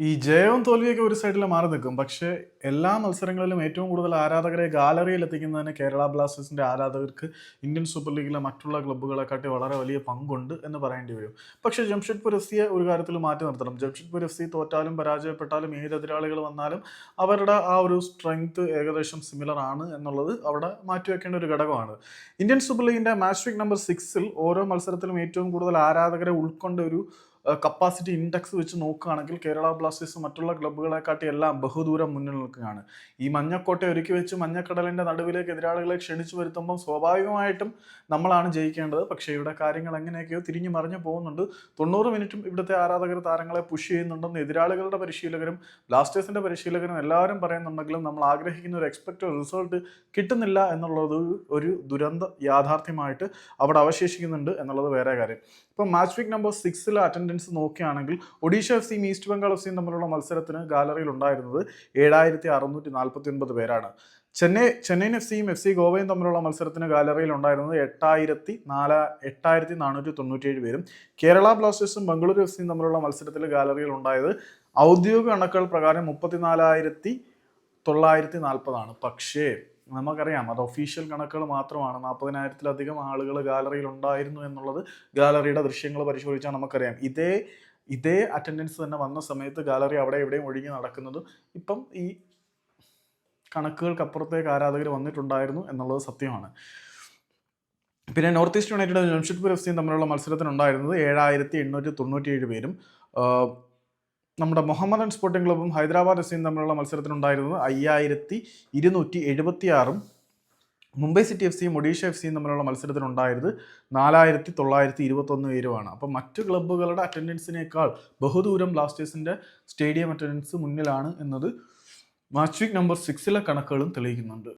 ഈ ജയവും തോൽവിയൊക്കെ ഒരു സൈഡിൽ മാറി നിൽക്കും. പക്ഷേ എല്ലാ മത്സരങ്ങളിലും ഏറ്റവും കൂടുതൽ ആരാധകരെ ഗാലറിയിൽ എത്തിക്കുന്നതിന് കേരള ബ്ലാസ്റ്റേഴ്സിന്റെ ആരാധകർക്ക് ഇന്ത്യൻ സൂപ്പർ ലീഗിലെ മറ്റുള്ള ക്ലബ്ബുകളെക്കാട്ടി വളരെ വലിയ പങ്കുണ്ട് എന്ന് പറയേണ്ടി വരും. പക്ഷേ ജംഷഡ്പൂർ എഫ് സിയെ ഒരു കാര്യത്തിൽ മാറ്റി നിർത്തണം. ജംഷഡ്പൂർ എഫ് സി തോറ്റാലും പരാജയപ്പെട്ടാലും ഏത് എതിരാളികൾ വന്നാലും അവരുടെ ആ ഒരു സ്ട്രെങ്ത് ഏകദേശം സിമിലർ ആണ് എന്നുള്ളത് അവിടെ മാറ്റിവെക്കേണ്ട ഒരു ഘടകമാണ്. ഇന്ത്യൻ സൂപ്പർ ലീഗിന്റെ മാച്ച് വീക്ക് നമ്പർ സിക്സിൽ ഓരോ മത്സരത്തിലും ഏറ്റവും കൂടുതൽ ആരാധകരെ ഉൾക്കൊണ്ട ഒരു കപ്പാസിറ്റി ഇൻഡെക്സ് വെച്ച് നോക്കുകയാണെങ്കിൽ കേരള ബ്ലാസ്റ്റേഴ്സ് മറ്റുള്ള ക്ലബ്ബുകളെക്കാട്ടി എല്ലാം ബഹുദൂരം മുന്നിൽ നിൽക്കുകയാണ്. ഈ മഞ്ഞക്കോട്ട ഒരുക്കി വെച്ച് മഞ്ഞക്കടലിന്റെ നടുവിലേക്ക് എതിരാളികളെ ക്ഷണിച്ചു വരുത്തുമ്പം സ്വാഭാവികമായിട്ടും നമ്മളാണ് ജയിക്കേണ്ടത്. പക്ഷേ ഇവിടെ കാര്യങ്ങൾ എങ്ങനെയൊക്കെയോ തിരിഞ്ഞു മറിഞ്ഞു പോകുന്നുണ്ട്. തൊണ്ണൂറ് മിനിറ്റും ഇവിടുത്തെ ആരാധകർ താരങ്ങളെ പുഷ് ചെയ്യുന്നുണ്ടെന്ന് എതിരാളികളുടെ പരിശീലകരും ബ്ലാസ്റ്റേഴ്സിന്റെ പരിശീലകരും എല്ലാവരും പറയുന്നുണ്ടെങ്കിലും നമ്മൾ ആഗ്രഹിക്കുന്ന ഒരു എക്സ്പെക്റ്റഡ് റിസൾട്ട് കിട്ടുന്നില്ല എന്നുള്ളത് ഒരു ദുരന്ത യാഥാർത്ഥ്യമായിട്ട് അവിടെ അവശേഷിക്കുന്നുണ്ട് എന്നുള്ളത് വേറെ കാര്യം. ഇപ്പം മാച്ച് വീക്ക് നമ്പർ സിക്സിലെ അറ്റൻഡൻസ് നോക്കുകയാണെങ്കിൽ ഒഡീഷ എഫ് സിയും ഈസ്റ്റ് ബംഗാൾ എഫ് സിയും തമ്മിലുള്ള മത്സരത്തിന് ഗാലറിയിൽ ഉണ്ടായിരുന്നത് ഏഴായിരത്തി അറുന്നൂറ്റി നാൽപ്പത്തി ഒൻപത് പേരാണ്. ചെന്നൈ ചെന്നൈയിൻ എഫ് സിയും എഫ് സി ഗോവയും തമ്മിലുള്ള മത്സരത്തിന് ഗാലറിയിൽ ഉണ്ടായിരുന്നത് എട്ടായിരത്തി നാല് എട്ടായിരത്തി നാനൂറ്റി തൊണ്ണൂറ്റിയേഴ് പേരും. കേരള ബ്ലാസ്റ്റേഴ്സും ബംഗളൂരു എഫ് സിയും തമ്മിലുള്ള മത്സരത്തിൽ ഗാലറിയിൽ ഉണ്ടായത് ഔദ്യോഗിക കണക്കുകൾ പ്രകാരം മുപ്പത്തിനാലായിരത്തി തൊള്ളായിരത്തി നാൽപ്പതാണ് പക്ഷേ നമുക്കറിയാം. അത് ഒഫീഷ്യൽ കണക്കുകൾ മാത്രമാണ്. നാൽപ്പതിനായിരത്തിലധികം ആളുകൾ ഗാലറിയിൽ ഉണ്ടായിരുന്നു എന്നുള്ളത് ഗാലറിയുടെ ദൃശ്യങ്ങൾ പരിശോധിച്ചാൽ നമുക്കറിയാം. ഇതേ ഇതേ അറ്റൻഡൻസ് തന്നെ വന്ന സമയത്ത് ഗാലറി അവിടെ എവിടെയും ഒഴുകി നടക്കുന്നതും. ഇപ്പം ഈ കണക്കുകൾക്കപ്പുറത്തേക്ക് ആരാധകർ വന്നിട്ടുണ്ടായിരുന്നു എന്നുള്ളത് സത്യമാണ്. പിന്നെ north east united Jamshedpur F സിയും തമ്മിലുള്ള മത്സരത്തിനുണ്ടായിരുന്നത് ഏഴായിരത്തി എണ്ണൂറ്റി തൊണ്ണൂറ്റിയേഴ് പേരും നമ്മുടെ മുഹമ്മദൻ സ്പോർട്ടിംഗ് ക്ലബ്ബും ഹൈദരാബാദ് എഫ് സിയും തമ്മിലുള്ള മത്സരത്തിനുണ്ടായിരുന്നത് അയ്യായിരത്തി ഇരുന്നൂറ്റി എഴുപത്തി ആറും മുംബൈ സിറ്റി എഫ് സിയും ഒഡീഷ എഫ് സിയും തമ്മിലുള്ള മത്സരത്തിനുണ്ടായത് നാലായിരത്തി തൊള്ളായിരത്തി ഇരുപത്തൊന്ന് പേരുമാണ്. അപ്പം മറ്റ് ക്ലബ്ബുകളുടെ അറ്റൻഡൻസിനേക്കാൾ ബഹുദൂരം ബ്ലാസ്റ്റേഴ്സിന്റെ സ്റ്റേഡിയം അറ്റൻഡൻസ് മുന്നിലാണ് എന്നത് മാച്ച് വീക്ക് നമ്പർ സിക്സിലെ കണക്കുകളും തെളിയിക്കുന്നുണ്ട്.